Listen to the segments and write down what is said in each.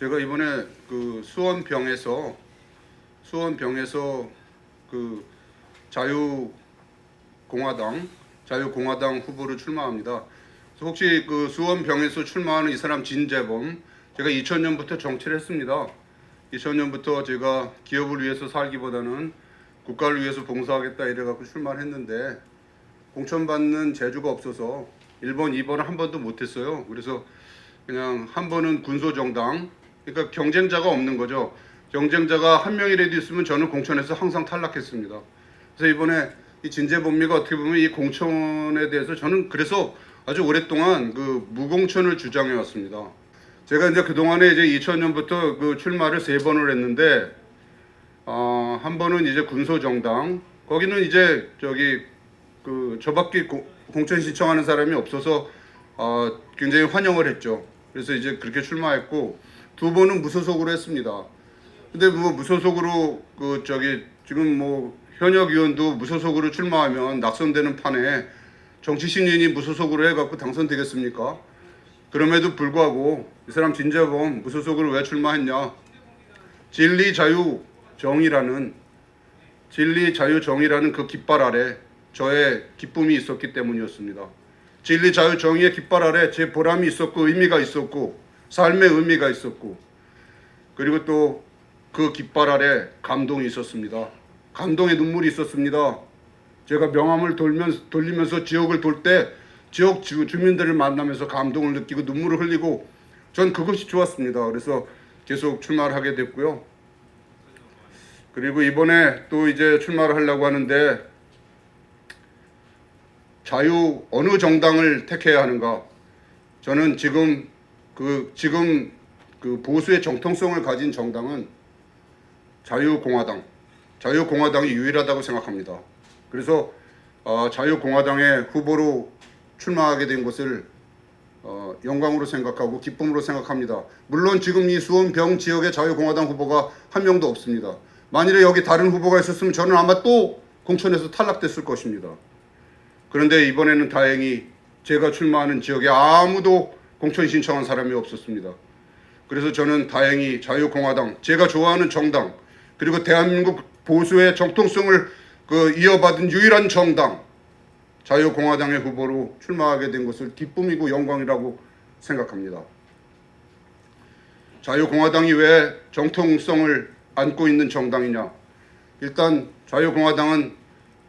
제가 이번에 그 수원병에서 수원병에서 그 자유공화당 자유공화당 후보로 출마합니다. 혹시 그 수원병에서 출마하는 이 사람 진재범 제가 2000년부터 정치를 했습니다. 2000년부터 제가 기업을 위해서 살기보다는 국가를 위해서 봉사하겠다 이래갖고 출마를 했는데 공천받는 재주가 없어서 1번, 2번을 한 번도 못했어요. 그래서 그냥 한 번은 군소정당, 그러니까 경쟁자가 없는 거죠. 경쟁자가 한 명이라도 있으면 저는 공천에서 항상 탈락했습니다. 그래서 이번에 이 진재범미가 어떻게 보면 이 공천에 대해서 저는 그래서 아주 오랫동안 그 무공천을 주장해 왔습니다. 제가 이제 그 동안에 이제 2000년부터 그 출마를 세 번을 했는데 어, 한 번은 이제 군소정당 거기는 이제 저기 그 저밖에 고- 공천 신청하는 사람이 없어서 어, 굉장히 환영을 했죠. 그래서 이제 그렇게 출마했고 두 번은 무소속으로 했습니다. 근데 뭐 무소속으로 그 저기 지금 뭐 현역 의원도 무소속으로 출마하면 낙선되는 판에 정치 신인이 무소속으로 해갖고 당선되겠습니까? 그럼에도 불구하고 이 사람 진재범 무소속으로 왜 출마했냐? 진리 자유 정의라는 진리 자유 정의라는 그 깃발 아래 저의 기쁨이 있었기 때문이었습니다. 진리 자유 정의의 깃발 아래 제 보람이 있었고 의미가 있었고 삶의 의미가 있었고 그리고 또 그 깃발 아래 감동이 있었습니다. 감동의 눈물이 있었습니다. 제가 명함을 돌면서, 돌리면서 지역을 돌 때 지역 주, 주민들을 만나면서 감동을 느끼고 눈물을 흘리고 전 그것이 좋았습니다. 그래서 계속 출마를 하게 됐고요. 그리고 이번에 또 이제 출마를 하려고 하는데 자유 어느 정당을 택해야 하는가? 저는 지금 그 지금 그 보수의 정통성을 가진 정당은 자유공화당, 자유공화당이 유일하다고 생각합니다. 그래서 어, 자유공화당의 후보로 출마하게 된 것을 어, 영광으로 생각하고 기쁨으로 생각합니다. 물론 지금 이 수원병 지역의 자유공화당 후보가 한 명도 없습니다. 만일에 여기 다른 후보가 있었으면 저는 아마 또 공천에서 탈락됐을 것입니다. 그런데 이번에는 다행히 제가 출마하는 지역에 아무도 공천 신청한 사람이 없었습니다. 그래서 저는 다행히 자유공화당, 제가 좋아하는 정당, 그리고 대한민국 보수의 정통성을 그 이어받은 유일한 정당, 자유공화당의 후보로 출마하게 된 것을 기쁨이고 영광이라고 생각합니다. 자유공화당이 왜 정통성을 안고 있는 정당이냐? 일단 자유공화당은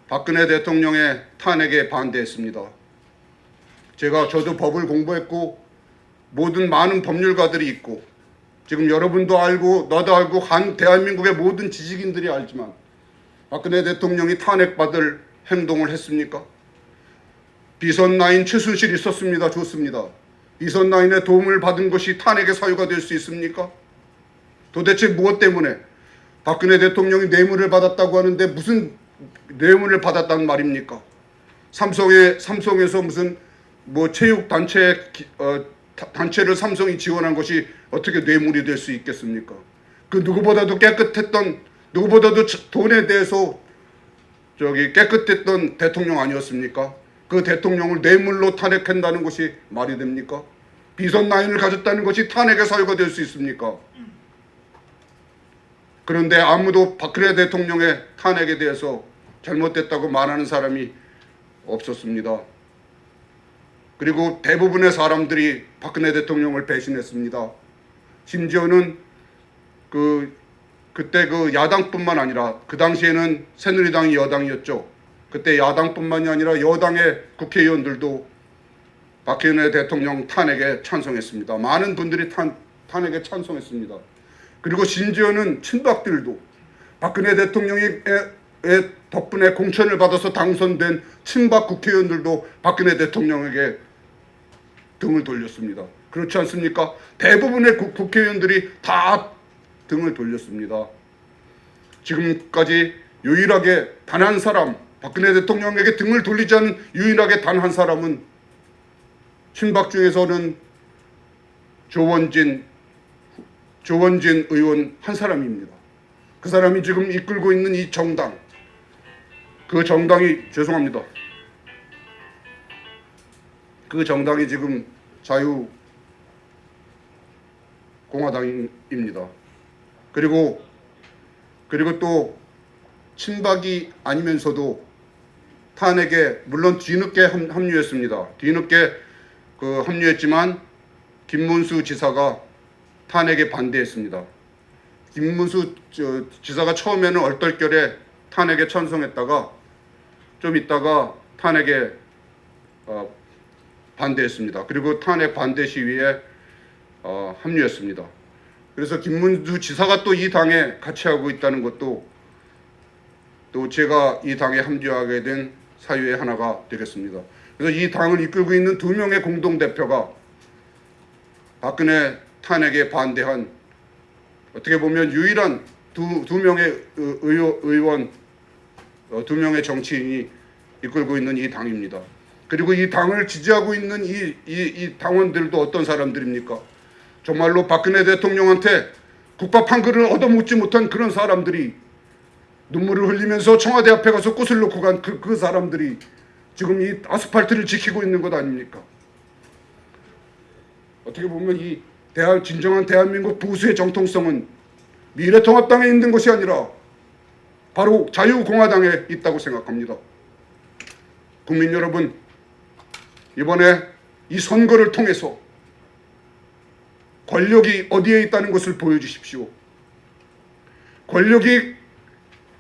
박근혜 대통령의 탄핵에 반대했습니다. 제가 저도 법을 공부했고 모든 많은 법률가들이 있고 지금 여러분도 알고 나도 알고 한 대한민국의 모든 지식인들이 알지만 박근혜 대통령이 탄핵받을 행동을 했습니까? 비선 라인 최순실 있었습니다. 좋습니다. 비선 라인의 도움을 받은 것이 탄핵의 사유가 될 수 있습니까? 도대체 무엇 때문에 박근혜 대통령이 뇌물을 받았다고 하는데 무슨 뇌물을 받았다는 말입니까? 삼성에 삼성에서 무슨 뭐 체육 단체 기- 어, 다- 단체를 삼성이 지원한 것이 어떻게 뇌물이 될 수 있겠습니까? 그 누구보다도 깨끗했던 누구보다도 저- 돈에 대해서 저기 깨끗했던 대통령 아니었습니까? 그 대통령을 뇌물로 탄핵한다는 것이 말이 됩니까? 비선 라인을 가졌다는 것이 탄핵의 사유가 될 수 있습니까? 그런데 아무도 박근혜 대통령의 탄핵에 대해서 잘못됐다고 말하는 사람이 없었습니다. 그리고 대부분의 사람들이 박근혜 대통령을 배신했습니다. 심지어는 그 그때 그 야당뿐만 아니라 그 당시에는 새누리당이 여당이었죠. 그때 야당뿐만이 아니라 여당의 국회의원들도 박근혜 대통령 탄핵에 찬성했습니다. 많은 분들이 탄, 탄핵에 찬성했습니다. 그리고 심지어는 친박들도 박근혜 대통령의 의 덕분에 공천을 받아서 당선된 친박 국회의원들도 박근혜 대통령에게 등을 돌렸습니다. 그렇지 않습니까? 대부분의 국- 국회의원들이 다 등을 돌렸습니다. 지금까지 유일하게 단 한 사람, 박근혜 대통령에게 등을 돌리지 않은 유일하게 단 한 사람은 친박 중에서는 조원진 조원진 의원 한 사람입니다. 그 사람이 지금 이끌고 있는 이 정당, 그 정당이 죄송합니다. 그 정당이 지금 자유 공화당입니다. 그리고 그리고 또 친박이 아니면서도 탄핵에 물론 뒤늦게 함- 합류했습니다. 뒤늦게 그 합류했지만 김문수 지사가 탄핵에 반대했습니다. 김문수 저, 지사가 처음에는 얼떨결에 탄핵에 찬성했다가 좀 있다가 탄핵에 어, 반대했습니다. 그리고 탄핵 반대 시위에 어, 합류했습니다. 그래서 김문수 지사가 또 이 당에 같이 하고 있다는 것도 또 제가 이 당에 합류하게 된 사유의 하나가 되겠습니다. 그래서 이 당을 이끌고 있는 두 명의 공동 대표가 박근혜 탄핵에 반대한 어떻게 보면 유일한 두, 두 명의 의원 어, 두 명의 정치인이 이끌고 있는 이 당입니다. 그리고 이 당을 지지하고 있는 이, 이, 이 당원들도 어떤 사람들입니까? 정말로 박근혜 대통령한테 국밥 한 그릇을 얻어먹지 못한 그런 사람들이 눈물을 흘리면서 청와대 앞에 가서 꽃을 놓고 간 그 그 사람들이 지금 이 아스팔트를 지키고 있는 것 아닙니까? 어떻게 보면 이 대한 진정한 대한민국 보수의 정통성은 미래통합당에 있는 것이 아니라 바로 자유공화당에 있다고 생각합니다. 국민 여러분, 이번에 이 선거를 통해서 권력이 어디에 있다는 것을 보여주십시오. 권력이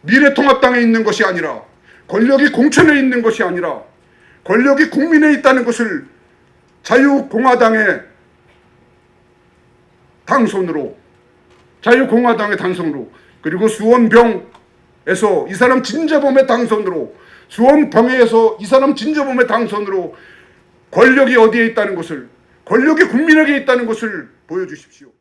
미래통합당에 있는 것이 아니라 권력이 공천에 있는 것이 아니라 권력이 국민에 있다는 것을 자유공화당의 당선으로 자유공화당의 당선으로 그리고 수원병에서 이 사람 진재범의 당선으로 수원병에서 이 사람 진재범의 당선으로 권력이 어디에 있다는 것을 권력이 국민에게 있다는 것을 보여주십시오.